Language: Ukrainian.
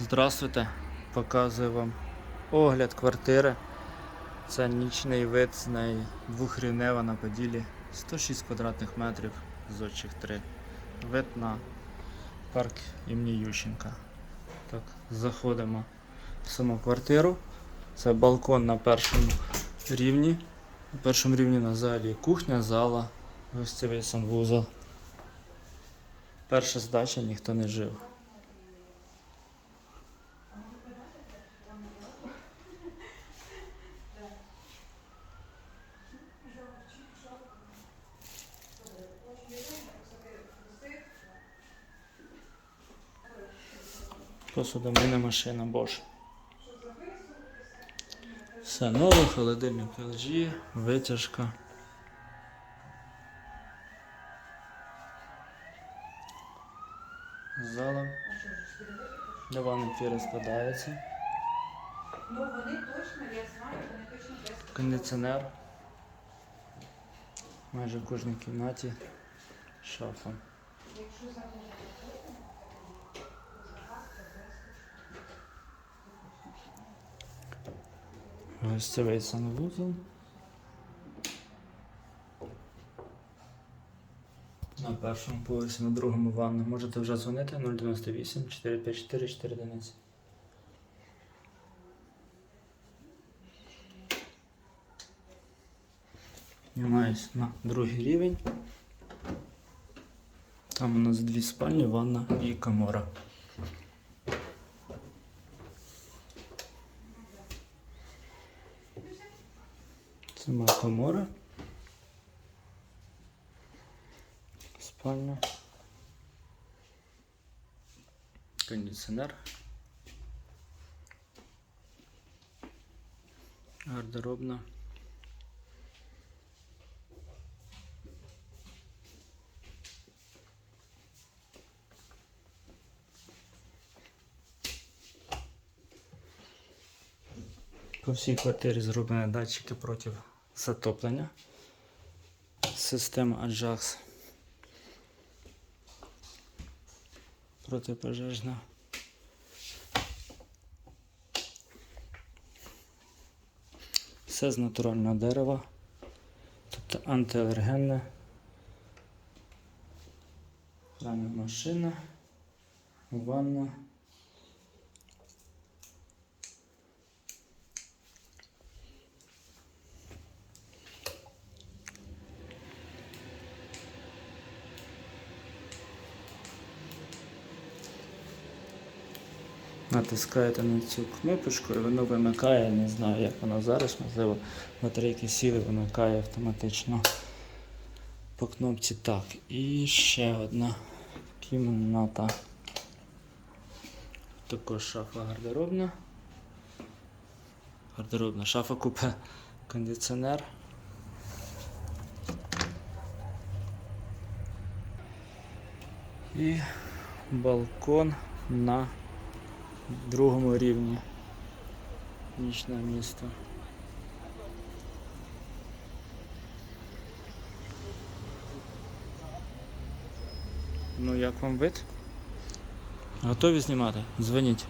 Здравствуйте, показую вам огляд квартири. Це нічний вид з неї двохрівнева на поділі 106 квадратних метрів з очих 3. Вид на парк імені Ющенка. Так, заходимо в саму квартиру. Це балкон на першому рівні. На першому рівні на залі кухня, зала, гостєвий санвузол. Перша здача ніхто не жив. Посудомийна машина Bosch. Все нове, холодильник LG, витяжка. Зала. Диван перескладається. Ну вони точно, я знаю, вони точно Кондиціонер. Майже в кожній кімнаті. Шафа. якщо Гостєвий санвузол. На першому поверсі, на другому ванна. Можете вже дзвонити 098 454 411. Піднімаюсь на другий рівень. Там у нас дві спальні, ванна і камора. Моя комора. Спальня. Кондиціонер. Гардеробна. По всій квартирі зроблені датчики проти затоплення. Система Ajax. Протипожежна. Все з натурального дерева. Тобто антиалергенне. Пральна машина. Ванна. Натискаєте на цю кнопочку і воно вимикає, не знаю як воно зараз, можливо, батарейки сіли, вимикає автоматично по кнопці так. І ще одна кімната. Також шафа гардеробна. Гардеробна шафа купе кондиціонер. І балкон на другому рівні. Нічне місто. Ну як вам вид? Готові знімати? Дзвоніть.